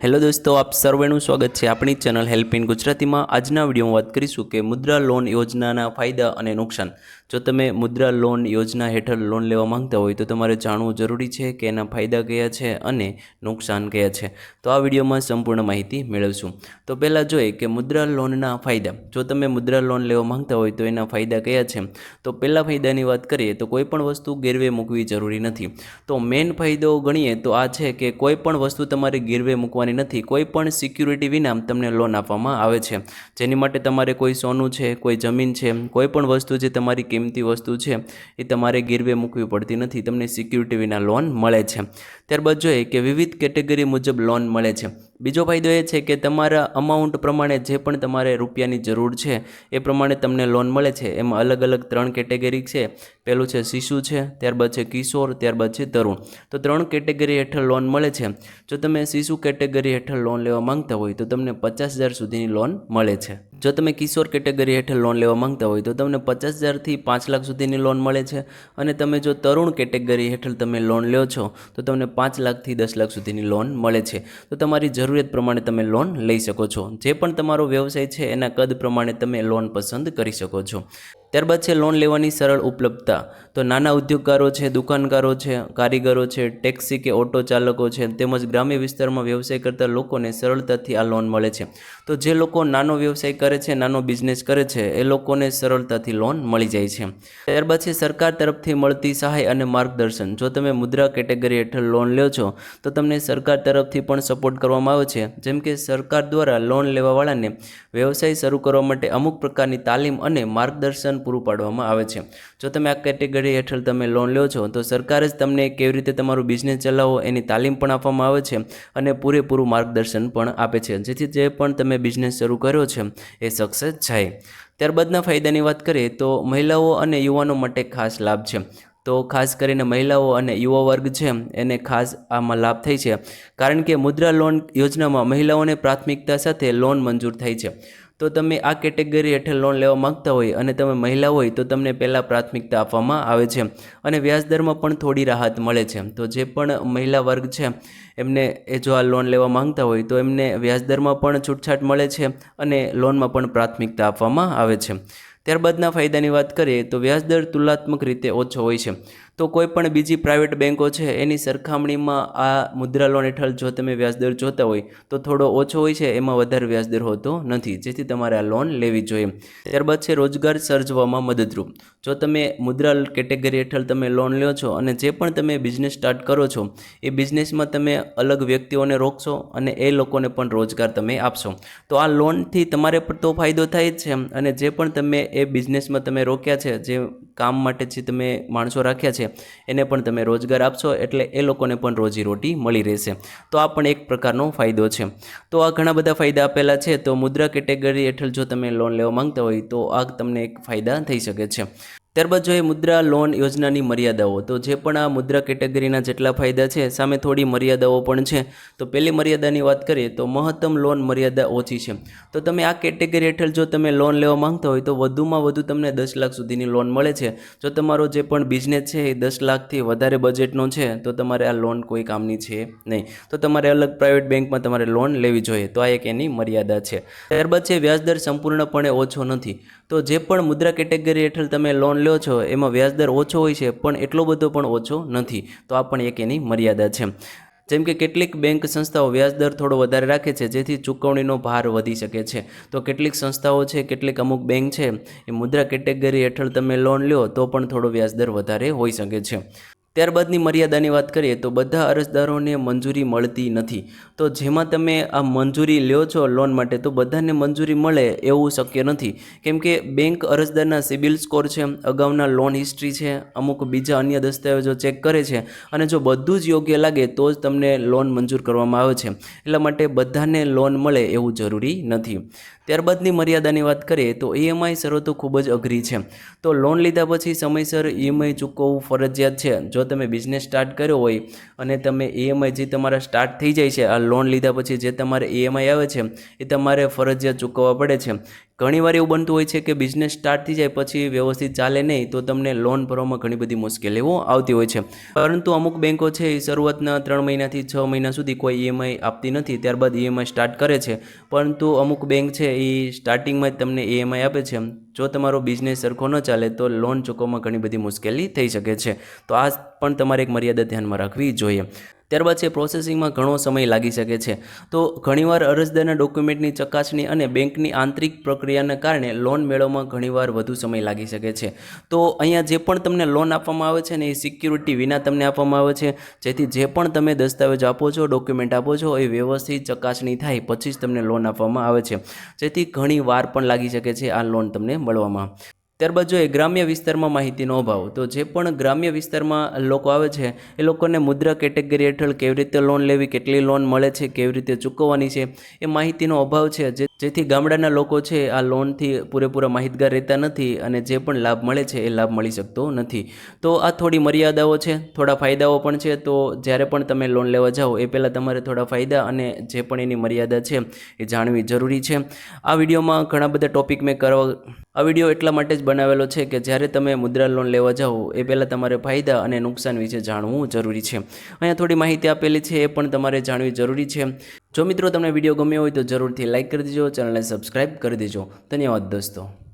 Hello દોસ્તો, આપ સર્વેનું સ્વાગત છે આપણી ચેનલ હેલ્પ ઇન ગુજરાતીમાં. આજના વિડીયોમાં વાત કરીશું કે મુદ્રા લોન યોજનાના ફાયદા અને નુકસાન. જો તમે મુદ્રા લોન યોજના હેઠળ લોન લેવા માંગતા હોય તો તમારે જાણવું જરૂરી છે કે એના ફાયદા કયા છે અને નુકસાન કયા છે. તો આ વિડીયોમાં સંપૂર્ણ માહિતી મેળવશું. તો પહેલાં જોઈએ કે મુદ્રા લોનના ફાયદા. જો તમે મુદ્રા લોન લેવા માંગતા હોય તો એના ફાયદા કયા છે? તો પહેલાં ફાયદાની વાત કરીએ તો કોઈ પણ વસ્તુ ગેરવે મૂકવી જરૂરી નથી. તો મેઇન ફાયદો ગણીએ તો આ છે કે કોઈ પણ વસ્તુ તમારે ગેરવે મૂકવાની નથી. કોઈ પણ સિક્યુરિટી વિના તમને લોન આપવામાં આવે છે. જેની માટે તમારે કોઈ સોનું છે, કોઈ જમીન છે, કોઈ પણ વસ્તુ જે તમારી કિંમતી વસ્તુ છે, એ તમારે ગીરવે મૂકવી પડતી નથી. તમને સિક્યુરિટી વિના લોન મળે છે. ત્યારબાદ જોઈએ કે વિવિધ કેટેગરી મુજબ લોન મળે છે. બીજો ફાયદો એ છે કે તમારા અમાઉન્ટ પ્રમાણે જે પણ તમારે રૂપિયાની જરૂર છે, એ પ્રમાણે તમને લોન મળે છે. એમાં અલગ અલગ ત્રણ કેટેગરી છે. પહેલું છે શિશુ છે, ત્યારબાદ છે કિશોર, ત્યારબાદ છે તરુણ. તો ત્રણ કેટેગરી હેઠળ લોન મળે છે. જો તમે શિશુ કેટેગરી હેઠળ લોન લેવા માંગતા હોય તો તમને પચાસ હજાર સુધીની લોન મળે છે. જો તમે કિશોર કેટેગરી હેઠળ લોન લેવા માંગતા હોય તો તમને પચાસ હજારથી પાંચ લાખ સુધીની લોન મળે છે. અને તમે જો તરુણ કેટેગરી હેઠળ તમે લોન લ્યો છો, તો તમને પાંચ લાખથી દસ લાખ સુધીની લોન મળે છે. તો તમારી જરૂરિયાત પ્રમાણે તમે લોન લઈ શકો છો. જે પણ તમારો વ્યવસાય છે, એના કદ પ્રમાણે તમે લોન પસંદ કરી શકો છો. ત્યારબાદ છે લોન લેવાની સરળ ઉપલબ્ધતા. તો નાના ઉદ્યોગકારો છે, દુકાનકારો છે, કારીગરો છે ટેક્સી કે ઓટો ચાલકો છે, તેમજ ગ્રામ્ય વિસ્તારમાં વ્યવસાય કરતા લોકોને સરળતાથી આ લોન મળે છે. તો જે લોકો નાનો વ્યવસાય કરે છે, નાનો બિઝનેસ કરે છે, એ લોકોને સરળતાથી લોન મળી જાય છે. ત્યારબાદ છે સરકાર તરફથી મળતી સહાય અને માર્ગદર્શન. જો તમે મુદ્રા કેટેગરી હેઠળ લોન લ્યો છો, તો તમને સરકાર તરફથી પણ સપોર્ટ કરવામાં આવે છે. જેમ કે સરકાર દ્વારા લોન લેવાવાળાને વ્યવસાય શરૂ કરવા માટે અમુક પ્રકારની તાલીમ અને માર્ગદર્શન પૂરું પાડવામાં આવે છે. જો તમે આ કેટેગરી હેઠળ તમે લોન લો છો, તો સરકાર જ તમને કેવી રીતે તમારું બિઝનેસ ચલાવો એની તાલીમ પણ આપવામાં આવે છે અને પૂરેપૂરું માર્ગદર્શન પણ આપે છે. જેથી જે પણ તમે બિઝનેસ શરૂ કર્યો છે, એ સક્સેસ જાય. ત્યારબાદના ફાયદાની વાત કરીએ, તો મહિલાઓ અને યુવાનો માટે ખાસ લાભ છે. તો ખાસ કરીને મહિલાઓ અને યુવા વર્ગ છે, એને ખાસ આમાં લાભ થઈ છે. કારણ કે મુદ્રા લોન યોજનામાં મહિલાઓને પ્રાથમિકતા સાથે લોન મંજૂર થઈ છે. તો તમે આ કેટેગરી હેઠળ લોન લેવા માંગતા હોય અને તમે મહિલા હોય તો તમને પહેલાં પ્રાથમિકતા આપવામાં આવે છે. અને વ્યાજદરમાં પણ થોડી રાહત મળે છે. તો જે પણ મહિલા વર્ગ છે, એમને એ જો આ લોન લેવા માંગતા હોય તો એમને વ્યાજદરમાં પણ છૂટછાટ મળે છે અને લોનમાં પણ પ્રાથમિકતા આપવામાં આવે છે. ત્યારબાદના ફાયદાની વાત કરીએ તો વ્યાજદર તુલનાત્મક રીતે ઓછો હોય છે. તો કોઈ પણ બીજી પ્રાઇવેટ બેન્કો છે, એની સરખામણીમાં આ મુદ્રા લોન હેઠળ જો તમે વ્યાજદર જોતા હોય, તો થોડો ઓછો હોય છે, એમાં વધારે વ્યાજદર હોતો નથી. જેથી તમારે આ લોન લેવી જોઈએ. ત્યારબાદ છે, રોજગાર સર્જવામાં મદદરૂપ. જો તમે મુદ્રા કેટેગરી હેઠળ તમે લોન લ્યો છો અને જે પણ તમે બિઝનેસ સ્ટાર્ટ કરો છો, એ બિઝનેસમાં તમે અલગ વ્યક્તિઓને રોકશો અને એ લોકોને પણ રોજગાર તમે આપશો. તો આ લોનથી તમારે પણ તો ફાયદો થાય જ છે અને જે પણ તમે એ બિઝનેસમાં તમે રોક્યા છે, જે કામ માટે જે તમે માણસો રાખ્યા છે એને પણ તમે રોજગાર આપશો એટલે એ લોકોને પણ રોજીરોટી મળી રહેશે. તો આ પણ એક પ્રકારનો ફાયદો છે. તો આ ઘણા બધા ફાયદા આપેલા છે. તો મુદ્રા કેટેગરી હેઠળ જો તમે લોન લેવા માંગતા હોય તો આ તમને એક ફાયદા થઈ શકે છે. ત્યારબાદ જોઈએ મુદ્રા લોન યોજનાની મર્યાદાઓ, તો જે પણ આ મુદ્રા કેટેગરીના જેટલા ફાયદા છે, સામે થોડી મર્યાદાઓ પણ છે. તો પહેલી મર્યાદાની વાત કરીએ, તો મહત્તમ લોન મર્યાદા ઓછી છે. તો તમે આ કેટેગરી હેઠળ જો તમે લોન લેવા માંગતા હોય, તો વધુમાં વધુ તમને દસ લાખ સુધીની લોન મળે છે. જો તમારો જે પણ બિઝનેસ છે, એ દસ લાખથી વધારે બજેટનો છે, તો તમારે આ લોન કોઈ કામની છે નહીં. તો તમારે અલગ પ્રાઇવેટ બેંકમાં તમારે લોન લેવી જોઈએ. તો આ એક એની મર્યાદા છે. ત્યારબાદ છે, વ્યાજદર સંપૂર્ણપણે ઓછો નથી. તો જે પણ મુદ્રા કેટેગરી હેઠળ તમે લોન લો છો, એમાં વ્યાજદર ઓછો હોય છે, પણ એટલો બધો પણ ઓછો નથી. તો આ પણ એક એની મર્યાદા છે. જેમ કે કેટલીક બેંક સંસ્થાઓ વ્યાજદર થોડો વધારે રાખે છે, જેથી ચૂકવણીનો ભાર વધી શકે છે. તો કેટલીક સંસ્થાઓ છે, કેટલીક અમુક બેંક છે, એ મુદ્રા કેટેગરી હેઠળ તમે લોન લ્યો, તો પણ થોડો વ્યાજદર વધારે હોઈ શકે છે. ત્યારબાદની મર્યાદાની વાત કરીએ તો બધા અરજદારોને મંજૂરી મળતી નથી. તો જેમાં તમે આ મંજૂરી લ્યો છો લોન માટે તો બધાને મંજૂરી મળે એવું શક્ય નથી. કેમ કે બેંક અરજદારના સિબિલ સ્કોર છે, અગાઉના લોન હિસ્ટ્રી છે, અમુક બીજા અન્ય દસ્તાવેજો ચેક કરે છે અને જો બધું જ યોગ્ય લાગે તો જ તમને લોન મંજૂર કરવામાં આવે છે. એટલા માટે બધાને લોન મળે એવું જરૂરી નથી. ત્યારબાદની મર્યાદાની વાત કરીએ તો ઈએમઆઈ શરતો ખૂબ જ અઘરી છે. તો લોન લીધા પછી સમયસર ઈએમઆઈ ચૂકવવું ફરજિયાત છે. જો તમે બિઝનેસ સ્ટાર્ટ કર્યો હોય અને તમે ઈએમઆઈ જે તમારા સ્ટાર્ટ થઈ જાય છે, આ લોન લીધા પછી જે તમારે ઈએમઆઈ આવે છે, એ તમારે ફરજિયાત ચૂકવવા પડે છે. ઘણીવાર એવું બનતું હોય છે કે બિઝનેસ સ્ટાર્ટ થઈ જાય પછી વ્યવસ્થિત ચાલે નહીં, તો તમને લોન ભરવામાં ઘણી બધી મુશ્કેલીઓ આવતી હોય છે. પરંતુ અમુક બેંકો છે એ શરૂઆતના ત્રણ મહિનાથી છ મહિના સુધી કોઈ ઈએમઆઈ આપતી નથી, ત્યારબાદ ઈએમઆઈ સ્ટાર્ટ કરે છે. પરંતુ અમુક બેંક છે એ સ્ટાર્ટિંગમાં જ તમને ઈએમઆઈ આપે છે. જો તમારો બિઝનેસ સરખો ન ચાલે, તો લોન ચૂકવવામાં ઘણી બધી મુશ્કેલી થઈ શકે છે. તો આ પણ તમારે એક મર્યાદા ધ્યાનમાં રાખવી જોઈએ. ત્યારબાદ છે પ્રોસેસિંગમાં ઘણો સમય લાગી શકે છે. તો ઘણીવાર અરજદારના ડોક્યુમેન્ટની ચકાસણી અને બેંકની આંતરિક પ્રક્રિયાના કારણે લોન મેળવવામાં ઘણીવાર વધુ સમય લાગી શકે છે. તો અહીંયા જે પણ તમને લોન આપવામાં આવે છે ને એ સિક્યુરિટી વિના તમને આપવામાં આવે છે. જેથી જે પણ તમે દસ્તાવેજ આપો છો ડોક્યુમેન્ટ આપો છો, એ વ્યવસ્થિત ચકાસણી થાય, પછી જ તમને લોન આપવામાં આવે છે. જેથી ઘણી વાર પણ લાગી શકે છે આ લોન તમને મળવામાં. ત્યારબાદ જોઈએ ગ્રામ્ય વિસ્તારમાં માહિતીનો અભાવ તો જે પણ ગ્રામ્ય વિસ્તારમાં લોકો આવે છે, એ લોકોને મુદ્રા કેટેગરી હેઠળ કેવી રીતે લોન લેવી, કેટલી લોન મળે છે, કેવી રીતે ચૂકવવાની છે, એ માહિતીનો અભાવ છે. જે જેથી ગામડાના લોકો છે, આ લોનથી પૂરેપૂરા માહિતગાર રહેતા નથી અને જે પણ લાભ મળે છે, એ લાભ મળી શકતો નથી. તો આ થોડી મર્યાદાઓ છે, થોડા ફાયદાઓ પણ છે. તો જ્યારે પણ તમે લોન લેવા જાઓ, એ પહેલાં તમારે થોડા ફાયદા અને જે પણ એની મર્યાદા છે, એ જાણવી જરૂરી છે. આ વિડીયોમાં ઘણા બધા ટોપિક મેં કરવા, આ વીડિયો એટલા માટે જ બનાવેલો છે કે જ્યારે તમે મુદ્રા લોન લેવા જાઓ, એ પહેલાં તમારે ફાયદા અને નુકસાન વિશે જાણવું જરૂરી છે. અહીંયા થોડી માહિતી આપેલી છે, એ પણ તમારે જાણવી જરૂરી છે. જો મિત્રો તમને વીડિયો ગમ્યો હોય તો જરૂરથી લાઇક કરી દેજો ચેનલને સબસ્ક્રાઈબ કરી દેજો. ધન્યવાદ દોસ્તો.